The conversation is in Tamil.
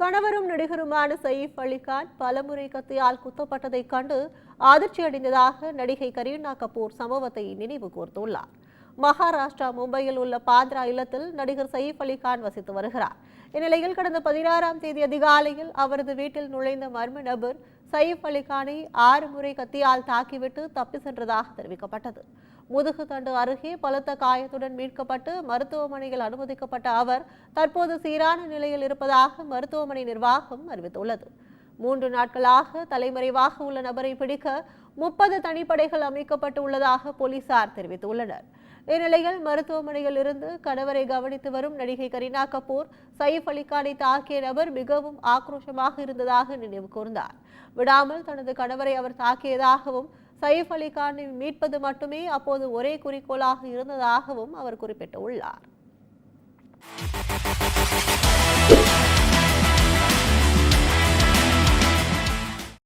கணவரும் நடிகருமான சயீப் அலிகான் பலமுறை கத்தியால் குத்தப்பட்டதைக் கண்டு அதிர்ச்சியடைந்ததாக நடிகை கரீனா கபூர் சம்பவத்தை நினைவு கூர்ந்துள்ளார். மகாராஷ்டிரா மும்பையில் உள்ள பாந்த்ரா இல்லத்தில் நடிகர் சயீப் அலிகான் வசித்து வருகிறார். இந்நிலையில் கடந்த பதினாறாம் தேதி அதிகாலையில் அவரது வீட்டில் நுழைந்த மர்ம நபர் சயிஃப் அலிகானை ஆறு முறை கத்தியால் தாக்கிவிட்டு தப்பி சென்றதாக தெரிவிக்கப்பட்டது. முதுகு தண்டு அருகே பலத்த காயத்துடன் மீட்கப்பட்டு மருத்துவமனையில் அனுமதிக்கப்பட்ட அவர் தற்போது சீரான நிலையில் இருப்பதாக மருத்துவமனை நிர்வாகம் அறிவித்துள்ளது. மூன்று நாட்களாக தலைமறைவாக உள்ள நபரை பிடிக்க முப்பது தனிப்படைகள் அமைக்கப்பட்டு உள்ளதாக போலீசார் தெரிவித்துள்ளனர். இந்நிலையில் மருத்துவமனையில் இருந்து கணவரை கவனித்து வரும் நடிகை கரீனா கபூர் சயிஃப் அலிகானை தாக்கிய நபர் மிகவும் ஆக்ரோஷமாக இருந்ததாக நினைவு கூர்ந்தார். விடாமல் தனது கணவரை அவர் தாக்கியதாகவும் சயிஃப் அலிகானை மீட்பது மட்டுமே அப்போது ஒரே குறிக்கோளாக இருந்ததாகவும் அவர் குறிப்பிட்டுள்ளார்.